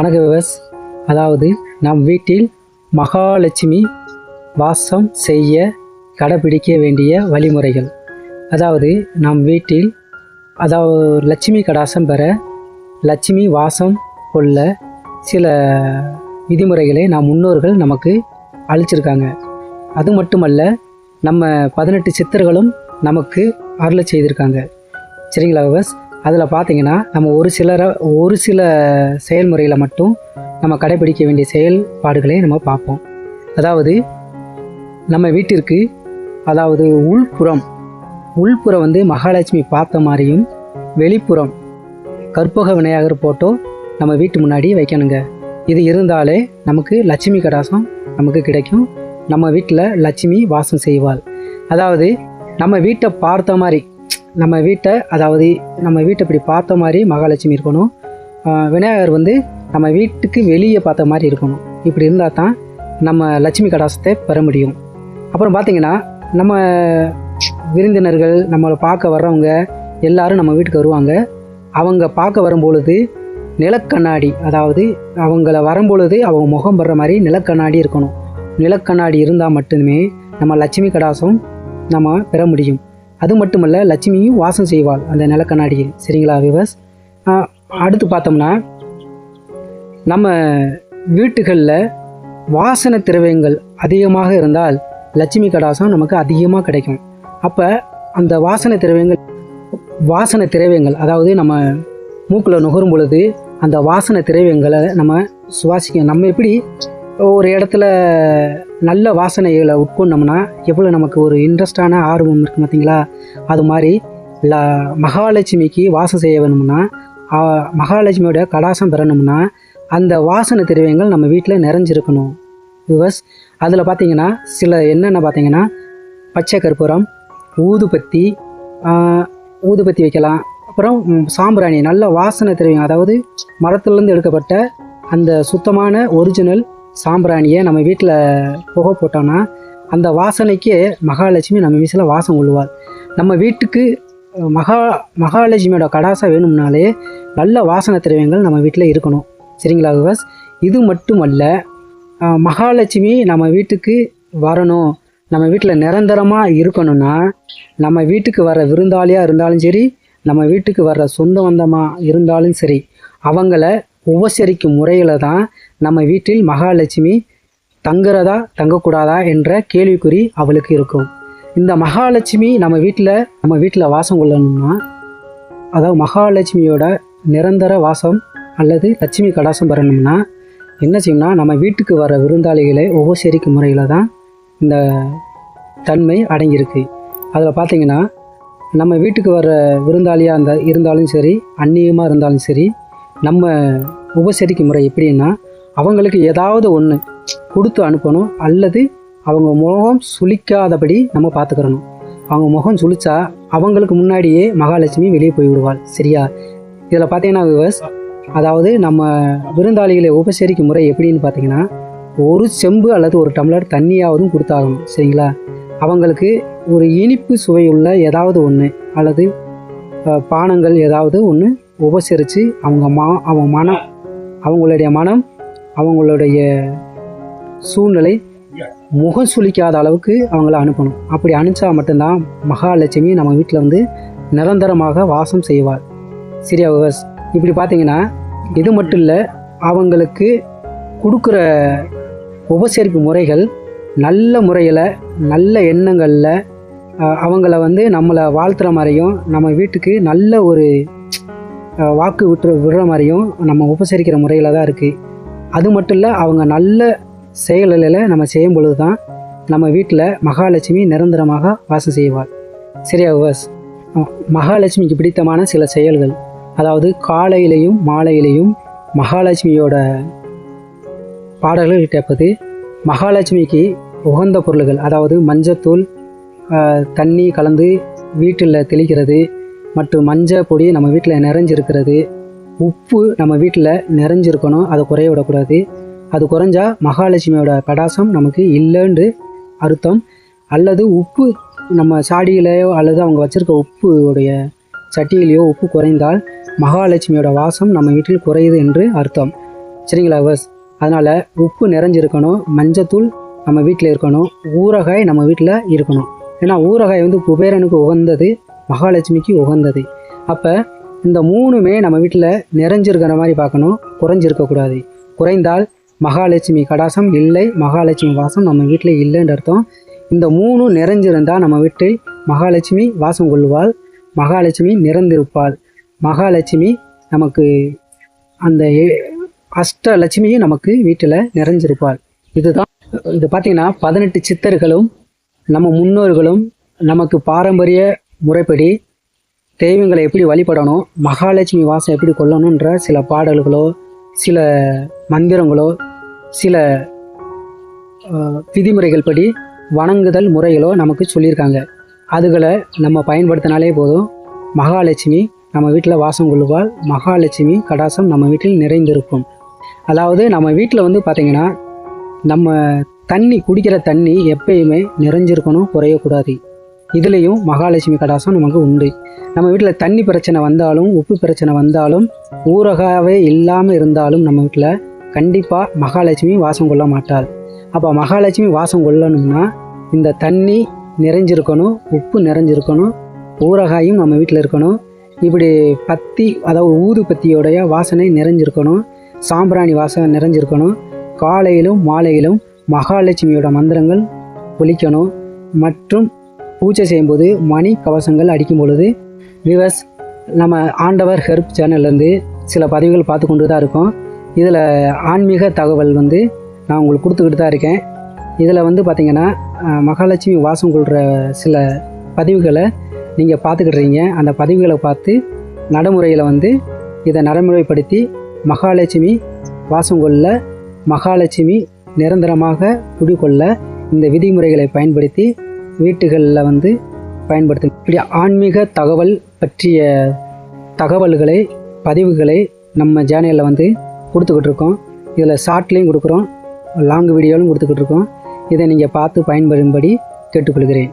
வணக்க விவஸ் அதாவது நம் வீட்டில் மகாலட்சுமி வாசம் செய்ய கடைபிடிக்க வேண்டிய வழிமுறைகள். அதாவது நம் வீட்டில் அதாவது லட்சுமி கடாசம் பெற லட்சுமி வாசம் கொள்ள சில விதிமுறைகளை நம் முன்னோர்கள் நமக்கு அளிச்சிருக்காங்க. அது மட்டுமல்ல நம்ம பதினெட்டு சித்தர்களும் நமக்கு அருளை செய்திருக்காங்க. சரிங்களா விவஸ்? அதில் பார்த்தீங்கன்னா நம்ம ஒரு சிலரை ஒரு சில செயல்முறையில் மட்டும் நம்ம கடைபிடிக்க வேண்டிய செயல்பாடுகளை நம்ம பார்ப்போம். அதாவது நம்ம வீட்டிற்கு அதாவது உள்புறம் உள்புறம் வந்து மகாலட்சுமி பார்த்த மாதிரியும் வெளிப்புறம் கற்பக விநாயகர் போட்டோ நம்ம வீட்டு முன்னாடி வைக்கணுங்க. இது இருந்தாலே நமக்கு லட்சுமி கடாசம் நமக்கு கிடைக்கும். நம்ம வீட்டில் லட்சுமி வாசம் செய்வாள். அதாவது நம்ம வீட்டை பார்த்த மாதிரி நம்ம வீட்டை அதாவது நம்ம வீட்டை இப்படி பார்த்த மாதிரி மகாலட்சுமி இருக்கணும். விநாயகர் வந்து நம்ம வீட்டுக்கு வெளியே பார்த்த மாதிரி இருக்கணும். இப்படி இருந்தால் தான் நம்ம லட்சுமி கடாசத்தை பெற முடியும். அப்புறம் பார்த்திங்கன்னா நம்ம விருந்தினர்கள் நம்மளை பார்க்க வர்றவங்க எல்லாரும் நம்ம வீட்டுக்கு வருவாங்க. அவங்க பார்க்க வரும்பொழுது நிலக்கண்ணாடி அதாவது அவங்கள வரும்பொழுது அவங்க முகம் வர்ற மாதிரி நிலக்கண்ணாடி இருக்கணும். நிலக்கண்ணாடி இருந்தால் மட்டுமே நம்ம லட்சுமி கடாசம் நம்ம பெற முடியும். அது மட்டுமல்ல லட்சுமியும் வாசம் செய்வாள் அந்த நிலக்கண்ணாடியில். சரிங்களா விவஸ் அடுத்து பார்த்தோம்னா நம்ம வீட்டுகளில் வாசனை திரவியங்கள் அதிகமாக இருந்தால் லட்சுமி கடாசம் நமக்கு அதிகமாக கிடைக்கும். அப்போ அந்த வாசனை திரவியங்கள் வாசனை திரவியங்கள் அதாவது நம்ம மூக்கில் நுகரும் பொழுது அந்த வாசனை திரவியங்களை நம்ம சுவாசிக்க நம்ம எப்படி ஒரு இடத்துல நல்ல வாசனைகளை உட்கொண்டோம்னா எவ்வளோ நமக்கு ஒரு இன்ட்ரெஸ்டான ஆர்வம் இருக்குது பார்த்தீங்களா? அது மாதிரி ல மகாலட்சுமிக்கு வாசம் செய்ய வேணும்னா மகாலட்சுமியோட கடாசம் பெறணும்னா அந்த வாசனை திரவியங்கள் நம்ம வீட்டில் நிறைஞ்சிருக்கணும். விவஸ் அதில் பார்த்தீங்கன்னா சில என்னென்ன பார்த்தீங்கன்னா பச்சை கற்பூரம் ஊதுபத்தி ஊதுபத்தி வைக்கலாம். அப்புறம் சாம்பிராணி நல்ல வாசனை திரவியம் அதாவது மரத்துலேருந்து எடுக்கப்பட்ட அந்த சுத்தமான ஒரிஜினல் சாம்பிராணியை நம்ம வீட்டில் புகை போட்டோன்னா அந்த வாசனைக்கே மகாலட்சுமி நம்ம வீட்டில் வாசம் கொள்ளுவார் நம்ம வீட்டுக்கு மகா மகாலட்சுமியோட கடாசா வேணும்னாலே நல்ல வாசனை திரவியங்கள் நம்ம வீட்டில் இருக்கணும். சரிங்களா விவாஸ்? இது மட்டுமல்ல மகாலட்சுமி நம்ம வீட்டுக்கு வரணும். நம்ம வீட்டில் நிரந்தரமாக இருக்கணும்னா நம்ம வீட்டுக்கு வர விருந்தாளியாக இருந்தாலும் சரி நம்ம வீட்டுக்கு வர்ற சொந்த பந்தமாக இருந்தாலும் சரி அவங்கள உபசரிக்கும் முறையில் தான் நம்ம வீட்டில் மகாலட்சுமி தங்குறதா தங்கக்கூடாதா என்ற கேள்விக்குறி அவளுக்கு இருக்கும். இந்த மகாலட்சுமி நம்ம வீட்டில் நம்ம வீட்டில் வாசம் கொள்ளணும்னா அதாவது மகாலட்சுமியோட நிரந்தர வாசம் அல்லது லட்சுமி கடாசம் பெறணும்னா என்ன செய்யணும்னா நம்ம வீட்டுக்கு வர விருந்தாளிகளை உபசரிக்கும் முறையில் தான் இந்த தன்மை அடங்கியிருக்கு. அதில் பார்த்தீங்கன்னா நம்ம வீட்டுக்கு வர விருந்தாளியாக இருந்த இருந்தாலும் சரி அந்நியமாக இருந்தாலும் சரி நம்ம உபசரிக்கும் முறை எப்படின்னா அவங்களுக்கு ஏதாவது ஒன்று கொடுத்து அனுப்பணும் அல்லது அவங்க முகம் சுளிக்காதபடி நம்ம பார்த்துக்கிறணும். அவங்க முகம் சுளிச்சா அவங்களுக்கு முன்னாடியே மகாலட்சுமி வெளியே போய் விடுவாள் சரியா? இதில் பார்த்தீங்கன்னா விவஸ் அதாவது நம்ம விருந்தாளிகளை உபசரிக்கும் முறை எப்படின்னு பார்த்தீங்கன்னா ஒரு செம்பு அல்லது ஒரு டம்ளர் தண்ணியாவதும் கொடுத்தாகணும் சரிங்களா? அவங்களுக்கு ஒரு இனிப்பு சுவையுள்ள ஏதாவது ஒன்று அல்லது பானங்கள் ஏதாவது ஒன்று உபசரித்து அவங்க மா அவங்க மனம் அவங்களுடைய மனம் அவங்களுடைய சூழ்நிலை முகம் சுளிக்காத அளவுக்கு அவங்கள அனுப்பணும். அப்படி அனுப்பிச்சா மட்டும்தான் மகாலட்சுமி நம்ம வீட்டில் வந்து நிரந்தரமாக வாசம் செய்வாள். சரியா விவஸ்? இப்படி பார்த்தீங்கன்னா இது மட்டும் இல்லை அவங்களுக்கு கொடுக்குற உபசரிப்பு முறைகள் நல்ல முறையில் நல்ல எண்ணங்களில் அவங்கள வந்து நம்மளை வாழ்த்துற மாதிரியும் நம்ம வீட்டுக்கு நல்ல ஒரு வாக்கு விட்டு விடுற மாதிரியும் நம்ம உபசரிக்கிற முறையில் தான் இருக்குது அது மட்டும் இல்லை அவங்க நல்ல செயல்களில் நம்ம செய்யும் பொழுது தான் நம்ம வீட்டில் மகாலட்சுமி நிரந்தரமாக வாசம் செய்வாள். சரியா விவாஸ்? மகாலட்சுமிக்கு பிடித்தமான சில செயல்கள். அதாவது காலையிலையும் மாலையிலையும் மகாலட்சுமியோட பாடல்கள் கேட்பது மகாலட்சுமிக்கு உகந்த பொருள்கள் அதாவது மஞ்சத்தூள் தண்ணி கலந்து வீட்டில் தெளிக்கிறது மற்றும் மஞ்சள் பொடி நம்ம வீட்டில் நிறைஞ்சிருக்கிறது. உப்பு நம்ம வீட்டில் நிறைஞ்சிருக்கணும் அதை குறைய விடக்கூடாது. அது குறைஞ்சா மகாலட்சுமியோட கடாசம் நமக்கு இல்லைன்னு அர்த்தம். அல்லது உப்பு நம்ம சாடியிலையோ அல்லது அவங்க வச்சுருக்க உப்பு உடைய சட்டியிலையோ உப்பு குறைந்தால் மகாலட்சுமியோட வாசம் நம்ம வீட்டில் குறையுது என்று அர்த்தம். சரிங்களா வஸ் அதனால் உப்பு நிறைஞ்சிருக்கணும் மஞ்சத்தூள் நம்ம வீட்டில் இருக்கணும் ஊறகாய் நம்ம வீட்டில் இருக்கணும். ஏன்னா ஊறகாய் வந்து குபேரனுக்கு உகந்தது மகாலட்சுமிக்கு உகந்தது. அப்போ இந்த மூணுமே நம்ம வீட்டில் நிறைஞ்சிருக்கிற மாதிரி பார்க்கணும். குறைஞ்சிருக்கக்கூடாது குறைந்தால் மகாலட்சுமி கடாசம் இல்லை மகாலட்சுமி வாசம் நம்ம வீட்டில் இல்லைன்ற அர்த்தம். இந்த மூணும் நிறைஞ்சிருந்தால் நம்ம வீட்டை மகாலட்சுமி வாசம் கொள்வாள் மகாலட்சுமி நிறைந்திருப்பாள். மகாலட்சுமி நமக்கு அந்த ஏ- அஷ்டலட்சுமியும் நமக்கு வீட்டில் நிறைஞ்சிருப்பாள். இதுதான் இது பார்த்தீங்கன்னா பதினெட்டு சித்தர்களும் நம்ம முன்னோர்களும் நமக்கு பாரம்பரிய முறைப்படி தெய்வங்களை எப்படி வழிபடணும் மகாலட்சுமி வாசம் எப்படி கொள்ளணுன்ற சில பாடல்களோ சில மந்திரங்களோ சில விதிமுறைகள் படி வணங்குதல் முறைகளோ நமக்கு சொல்லியிருக்காங்க. அதுகளை நம்ம பயன்படுத்தினாலே போதும். மகாலட்சுமி நம்ம வீட்டில் வாசம் கொள்ளுவாள். மகாலட்சுமி கடாசம் நம்ம வீட்டில் நிறைந்திருக்கும். அதாவது நம்ம வீட்டில் வந்து பார்த்திங்கன்னா நம்ம தண்ணி குடிக்கிற தண்ணி எப்பயுமே நிறைஞ்சிருக்கணும் குறையக்கூடாது. இதுலேயும் மகாலட்சுமி கடாசம் நமக்கு உண்டு. நம்ம வீட்டில் தண்ணி பிரச்சனை வந்தாலும் உப்பு பிரச்சனை வந்தாலும் ஊரகாவே இல்லாமல் இருந்தாலும் நம்ம வீட்டில் கண்டிப்பாக மகாலட்சுமி வாசம் கொள்ள மாட்டாள். அப்போ மகாலட்சுமி வாசம் கொள்ளணும்னா இந்த தண்ணி நிறைஞ்சிருக்கணும் உப்பு நிறைஞ்சிருக்கணும் ஊரகாயும் நம்ம வீட்டில் இருக்கணும். இப்படி பத்தி அதாவது ஊது பத்தியோடைய வாசனை நிறைஞ்சிருக்கணும் சாம்பிராணி வாசனை நிறைஞ்சிருக்கணும். காலையிலும் மாலையிலும் மகாலட்சுமியோட மந்திரங்கள் ஒழிக்கணும் மற்றும் பூஜை செய்யும்போது மணி கவசங்கள் அடிக்கும் பொழுது விவஸ் நம்ம ஆண்டவர் ஹெர்ப் சேனல்லேருந்து சில பதிவுகள் பார்த்து கொண்டு தான் இருக்கோம். இதில் ஆன்மீக தகவல் வந்து நான் உங்களுக்கு கொடுத்துக்கிட்டு தான் இருக்கேன். இதில் வந்து பார்த்திங்கன்னா மகாலட்சுமி வாசம் கொள்கிற சில பதிவுகளை நீங்கள் பார்த்துக்கிட்றீங்க அந்த பதிவுகளை பார்த்து நடைமுறையில் வந்து இதை நடைமுறைப்படுத்தி மகாலட்சுமி வாசம் கொள்ள மகாலட்சுமி நிரந்தரமாக குடிகொள்ள இந்த விதிமுறைகளை பயன்படுத்தி வீட்டுகளில் வந்து பயன்படுத்து இப்படி ஆன்மீக தகவல் பற்றிய தகவல்களை பதிவுகளை நம்ம சேனலில் வந்து கொடுத்துக்கிட்டு இருக்கோம். இதில் ஷார்ட்லேயும் கொடுக்குறோம் லாங் வீடியோலையும் கொடுத்துக்கிட்டு இருக்கோம். இதை நீங்கள் பார்த்து பயன்படும்படி கேட்டுக்கொள்கிறேன்.